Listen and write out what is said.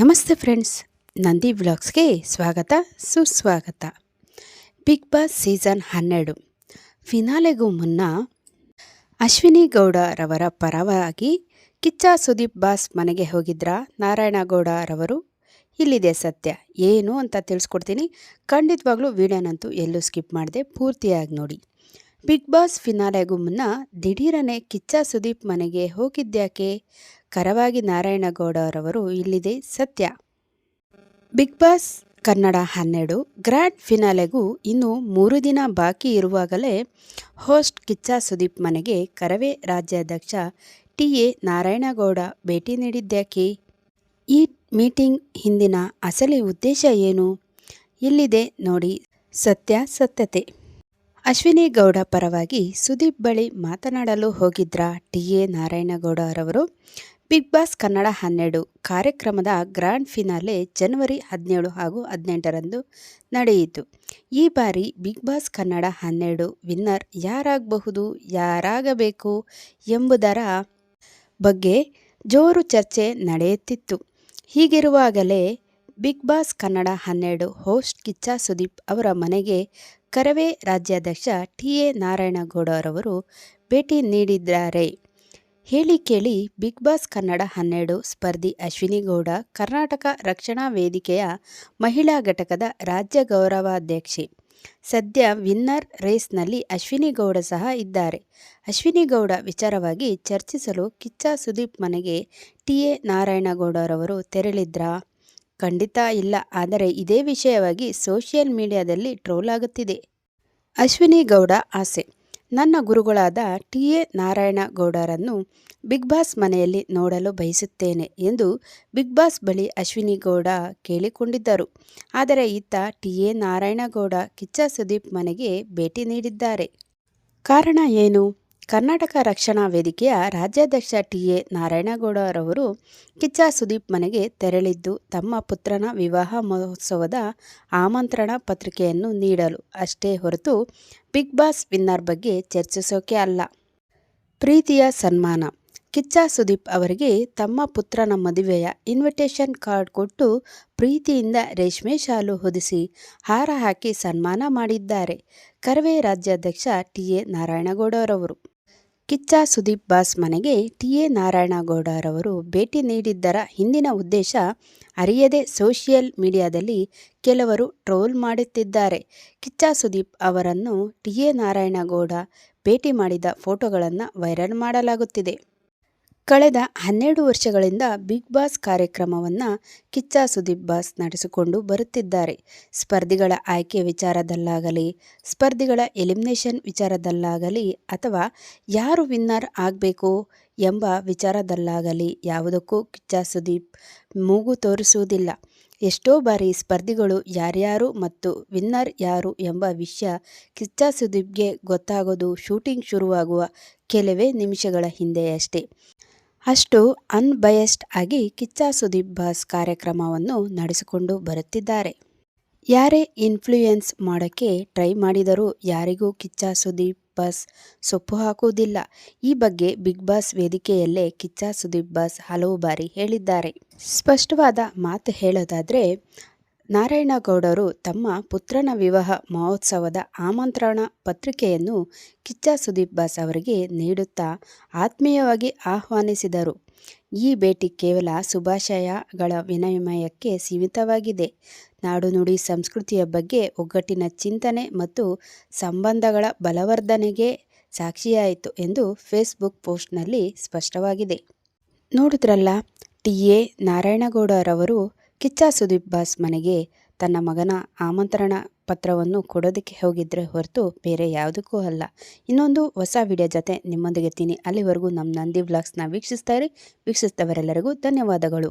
ನಮಸ್ತೆ ಫ್ರೆಂಡ್ಸ್, ನಂದಿ ವ್ಲಾಗ್ಸ್ಗೆ ಸ್ವಾಗತ, ಸುಸ್ವಾಗತ. ಬಿಗ್ ಬಾಸ್ ಸೀಸನ್ ಹನ್ನೆರಡು. ಫಿನಾಲೆಗೂ ಮುನ್ನ ಅಶ್ವಿನಿ ಗೌಡರವರ ಪರವಾಗಿ ಕಿಚ್ಚ ಸುದೀಪ್ ಬಾಸ್ ಮನೆಗೆ ಹೋಗಿದ್ರ? ನಾರಾಯಣಗೌಡರವರು ಇಲ್ಲಿದೆ ಸತ್ಯ. ಏನು ಅಂತ ತಿಳಿಸ್ಕೊಡ್ತೀನಿ. ಖಂಡಿತವಾಗ್ಲೂ ವಿಡಿಯೋನಂತೂ ಎಲ್ಲೂ ಸ್ಕಿಪ್ ಮಾಡಿದೆ ಪೂರ್ತಿಯಾಗಿ ನೋಡಿ. ಬಿಗ್ ಬಾಸ್ ಫಿನಾಲೆಗೂ ಮುನ್ನ ದಿಢೀರನೆ ಕಿಚ್ಚ ಸುದೀಪ್ ಮನೆಗೆ ಹೋಗಿದ್ಯಾಕೆ ಕರವಾಗಿ ನಾರಾಯಣಗೌಡರವರು ಇಲ್ಲಿದೆ ಸತ್ಯ. ಬಿಗ್ ಬಾಸ್ ಕನ್ನಡ ಹನ್ನೆರಡು ಗ್ರ್ಯಾಂಡ್ ಫಿನಾಲೆಗೂ ಇನ್ನು ಮೂರು ದಿನ ಬಾಕಿ ಇರುವಾಗಲೇ ಹೋಸ್ಟ್ ಕಿಚ್ಚ ಸುದೀಪ್ ಮನೆಗೆ ಕರವೇ ರಾಜ್ಯಾಧ್ಯಕ್ಷ ಟಿ ಎ ನಾರಾಯಣಗೌಡ ಭೇಟಿ ನೀಡಿದ್ದ್ಯಾಕೆ ಈ ಮೀಟಿಂಗ್ ಹಿಂದಿನ ಅಸಲಿ ಉದ್ದೇಶ ಏನು? ಇಲ್ಲಿದೆ ನೋಡಿ ಸತ್ಯ ಸತ್ಯತೆ. ಅಶ್ವಿನಿ ಗೌಡ ಪರವಾಗಿ ಸುದೀಪ್ ಬಳಿ ಮಾತನಾಡಲು ಹೋಗಿದ್ರ T A Narayanagowda Bigg Boss Kannada ಹನ್ನೆರಡು ಕಾರ್ಯಕ್ರಮದ ಗ್ರ್ಯಾಂಡ್ ಫಿನಾಲೆ ಜನವರಿ ಹದಿನೇಳು ಹಾಗೂ ಹದಿನೆಂಟರಂದು ನಡೆಯಿತು. ಈ ಬಾರಿ ಬಿಗ್ ಬಾಸ್ ಕನ್ನಡ ಹನ್ನೆರಡು ವಿನ್ನರ್ ಯಾರಾಗಬಹುದು, ಯಾರಾಗಬೇಕು ಎಂಬುದರ ಬಗ್ಗೆ ಜೋರು ಚರ್ಚೆ ನಡೆಯುತ್ತಿತ್ತು. ಹೀಗಿರುವಾಗಲೇ ಬಿಗ್ ಬಾಸ್ ಕನ್ನಡ ಹನ್ನೆರಡು ಹೋಸ್ಟ್ ಕಿಚ್ಚಾ ಸುದೀಪ್ ಅವರ ಮನೆಗೆ ಕರವೇ ರಾಜ್ಯಾಧ್ಯಕ್ಷ ಟಿ ಎ ನಾರಾಯಣಗೌಡರವರು ಭೇಟಿ ನೀಡಿದ್ದಾರೆ. ಹೇಳಿ ಕೇಳಿ ಬಿಗ್ ಬಾಸ್ ಕನ್ನಡ ಹನ್ನೆರಡು ಸ್ಪರ್ಧಿ ಅಶ್ವಿನಿ ಗೌಡ ಕರ್ನಾಟಕ ರಕ್ಷಣಾ ವೇದಿಕೆಯ ಮಹಿಳಾ ಘಟಕದ ರಾಜ್ಯ ಗೌರವಾಧ್ಯಕ್ಷೆ. ಸದ್ಯ ವಿನ್ನರ್ ರೇಸ್ನಲ್ಲಿ ಅಶ್ವಿನಿ ಗೌಡ ಸಹ ಇದ್ದಾರೆ. ಅಶ್ವಿನಿ ಗೌಡ ವಿಚಾರವಾಗಿ ಚರ್ಚಿಸಲು ಕಿಚ್ಚ ಸುದೀಪ್ ಮನೆಗೆ ಟಿ. ಎ. ನಾರಾಯಣಗೌಡರವರು ತೆರಳಿದ್ರಾ? ಖಂಡಿತ ಇಲ್ಲ. ಆದರೆ ಇದೇ ವಿಷಯವಾಗಿ ಸೋಷಿಯಲ್ ಮೀಡಿಯಾದಲ್ಲಿ ಟ್ರೋಲ್ ಆಗುತ್ತಿದೆ. ಅಶ್ವಿನಿ ಗೌಡ ಆಸೆ. ನನ್ನ ಗುರುಗಳಾದ ಟಿ. ಎ. ನಾರಾಯಣಗೌಡರನ್ನು ಬಿಗ್ ಬಾಸ್ ಮನೆಯಲ್ಲಿ ನೋಡಲು ಬಯಸುತ್ತೇನೆ ಎಂದು ಬಿಗ್ ಬಾಸ್ ಬಳಿ ಅಶ್ವಿನಿ ಗೌಡ ಕೇಳಿಕೊಂಡಿದ್ದರು. ಆದರೆ ಇತ್ತ ಟಿ. ಎ. ನಾರಾಯಣಗೌಡ ಕಿಚ್ಚ ಸುದೀಪ್ ಮನೆಗೆ ಭೇಟಿ ನೀಡಿದ್ದಾರೆ. ಕಾರಣ ಏನು? ಕರ್ನಾಟಕ ರಕ್ಷಣಾ ವೇದಿಕೆಯ ರಾಜ್ಯಾಧ್ಯಕ್ಷ ಟಿ ಎ ನಾರಾಯಣಗೌಡರವರು ಕಿಚ್ಚ ಸುದೀಪ್ ಮನೆಗೆ ತೆರಳಿದ್ದು ತಮ್ಮ ಪುತ್ರನ ವಿವಾಹ ಮಹೋತ್ಸವದ ಆಮಂತ್ರಣ ಪತ್ರಿಕೆಯನ್ನು ನೀಡಲು. ಅಷ್ಟೇ ಹೊರತು ಬಿಗ್ ಬಾಸ್ ವಿನ್ನರ್ ಬಗ್ಗೆ ಚರ್ಚಿಸೋಕೆ ಅಲ್ಲ. ಪ್ರೀತಿಯ ಸನ್ಮಾನ. ಕಿಚ್ಚ ಸುದೀಪ್ ಅವರಿಗೆ ತಮ್ಮ ಪುತ್ರನ ಮದುವೆಯ ಇನ್ವಿಟೇಷನ್ ಕಾರ್ಡ್ ಕೊಟ್ಟು ಪ್ರೀತಿಯಿಂದ ರೇಷ್ಮೆ ಶಾಲು ಹೊದಿಸಿ ಹಾರ ಹಾಕಿ ಸನ್ಮಾನ ಮಾಡಿದ್ದಾರೆ. ಕರವೇ ರಾಜ್ಯಾಧ್ಯಕ್ಷ ಟಿ ಎ ನಾರಾಯಣಗೌಡರವರು. ಕಿಚ್ಚ ಸುದೀಪ್ ಬಾಸ್ ಮನೆಗೆ ಟಿ ಎ ನಾರಾಯಣಗೌಡರವರು ಭೇಟಿ ನೀಡಿದ್ದರ ಹಿಂದಿನ ಉದ್ದೇಶ ಅರಿಯದೆ ಸೋಷಿಯಲ್ ಮೀಡಿಯಾದಲ್ಲಿ ಕೆಲವರು ಟ್ರೋಲ್ ಮಾಡುತ್ತಿದ್ದಾರೆ. ಕಿಚ್ಚ ಸುದೀಪ್ ಅವರನ್ನು ಟಿ ಎ ನಾರಾಯಣಗೌಡ ಭೇಟಿ ಮಾಡಿದ ಫೋಟೋಗಳನ್ನು ವೈರಲ್ ಮಾಡಲಾಗುತ್ತಿದೆ. ಕಳೆದ ಹನ್ನೆರಡು ವರ್ಷಗಳಿಂದ ಬಿಗ್ ಬಾಸ್ ಕಾರ್ಯಕ್ರಮವನ್ನು ಕಿಚ್ಚ ಸುದೀಪ್ ಬಾಸ್ ನಡೆಸಿಕೊಂಡು ಬರುತ್ತಿದ್ದಾರೆ. ಸ್ಪರ್ಧಿಗಳ ಆಯ್ಕೆ ವಿಚಾರದಲ್ಲಾಗಲಿ, ಸ್ಪರ್ಧಿಗಳ ಎಲಿಮಿನೇಷನ್ ವಿಚಾರದಲ್ಲಾಗಲಿ ಅಥವಾ ಯಾರು ವಿನ್ನರ್ ಆಗಬೇಕು ಎಂಬ ವಿಚಾರದಲ್ಲಾಗಲಿ ಯಾವುದಕ್ಕೂ ಕಿಚ್ಚ ಸುದೀಪ್ ಮೂಗು ತೋರಿಸುವುದಿಲ್ಲ. ಎಷ್ಟೋ ಬಾರಿ ಸ್ಪರ್ಧಿಗಳು ಯಾರ್ಯಾರು ಮತ್ತು ವಿನ್ನರ್ ಯಾರು ಎಂಬ ವಿಷಯ ಕಿಚ್ಚ ಸುದೀಪ್ಗೆ ಗೊತ್ತಾಗೋದು ಶೂಟಿಂಗ್ ಶುರುವಾಗುವ ಕೆಲವೇ ನಿಮಿಷಗಳ ಹಿಂದೆಯಷ್ಟೇ. ಅಷ್ಟು ಅನ್ಬಯಸ್ಡ್ ಆಗಿ ಕಿಚ್ಚ ಸುದೀಪ್ ಬಾಸ್ ಕಾರ್ಯಕ್ರಮವನ್ನು ನಡೆಸಿಕೊಂಡು ಬರುತ್ತಿದ್ದಾರೆ. ಯಾರೇ ಇನ್ಫ್ಲೂಯೆನ್ಸ್ ಮಾಡೋಕ್ಕೆ ಟ್ರೈ ಮಾಡಿದರೂ ಯಾರಿಗೂ ಕಿಚ್ಚ ಸುದೀಪ್ ಬಾಸ್ ಸೊಪ್ಪು ಹಾಕುವುದಿಲ್ಲ. ಈ ಬಗ್ಗೆ ಬಿಗ್ ಬಾಸ್ ವೇದಿಕೆಯಲ್ಲೇ ಕಿಚ್ಚ ಸುದೀಪ್ ಬಾಸ್ ಹಲವು ಬಾರಿ ಹೇಳಿದ್ದಾರೆ. ಸ್ಪಷ್ಟವಾದ ಮಾತು ಹೇಳೋದಾದರೆ ನಾರಾಯಣಗೌಡರು ತಮ್ಮ ಪುತ್ರನ ವಿವಾಹ ಮಹೋತ್ಸವದ ಆಮಂತ್ರಣ ಪತ್ರಿಕೆಯನ್ನು ಕಿಚ್ಚ ಸುದೀಪ್ ಬಾಸ್ ಅವರಿಗೆ ನೀಡುತ್ತಾ ಆತ್ಮೀಯವಾಗಿ ಆಹ್ವಾನಿಸಿದರು. ಈ ಭೇಟಿ ಕೇವಲ ಶುಭಾಶಯಗಳ ವಿನಿಮಯಕ್ಕೆ ಸೀಮಿತವಾಗಿದೆ. ನಾಡು ನುಡಿ ಸಂಸ್ಕೃತಿಯ ಬಗ್ಗೆ ಒಗ್ಗಟ್ಟಿನ ಚಿಂತನೆ ಮತ್ತು ಸಂಬಂಧಗಳ ಬಲವರ್ಧನೆಗೆ ಸಾಕ್ಷಿಯಾಯಿತು ಎಂದು ಫೇಸ್ಬುಕ್ ಪೋಸ್ಟ್ನಲ್ಲಿ ಸ್ಪಷ್ಟವಾಗಿದೆ. ನೋಡಿದ್ರಲ್ಲ, ಟಿ ಎ ನಾರಾಯಣಗೌಡರವರು ಕಿಚ್ಚ ಸುದೀಪ್ ಬಾಸ್ ಮನೆಗೆ ತನ್ನ ಮಗನ ಆಮಂತ್ರಣ ಪತ್ರವನ್ನು ಕೊಡೋದಕ್ಕೆ ಹೋಗಿದ್ರೆ ಹೊರತು ಬೇರೆ ಯಾವುದಕ್ಕೂ ಅಲ್ಲ. ಇನ್ನೊಂದು ಹೊಸ ವಿಡಿಯೋ ಜೊತೆ ನಿಮ್ಮೊಂದಿಗೆ ಇರ್ತೀನಿ. ಅಲ್ಲಿವರೆಗೂ ನಮ್ಮ ನಂದಿ ವ್ಲಾಗ್ಸ್ನ ವೀಕ್ಷಿಸ್ತಾ ಇರಿ. ವೀಕ್ಷಿಸಿದವರೆಲ್ಲರಿಗೂ ಧನ್ಯವಾದಗಳು.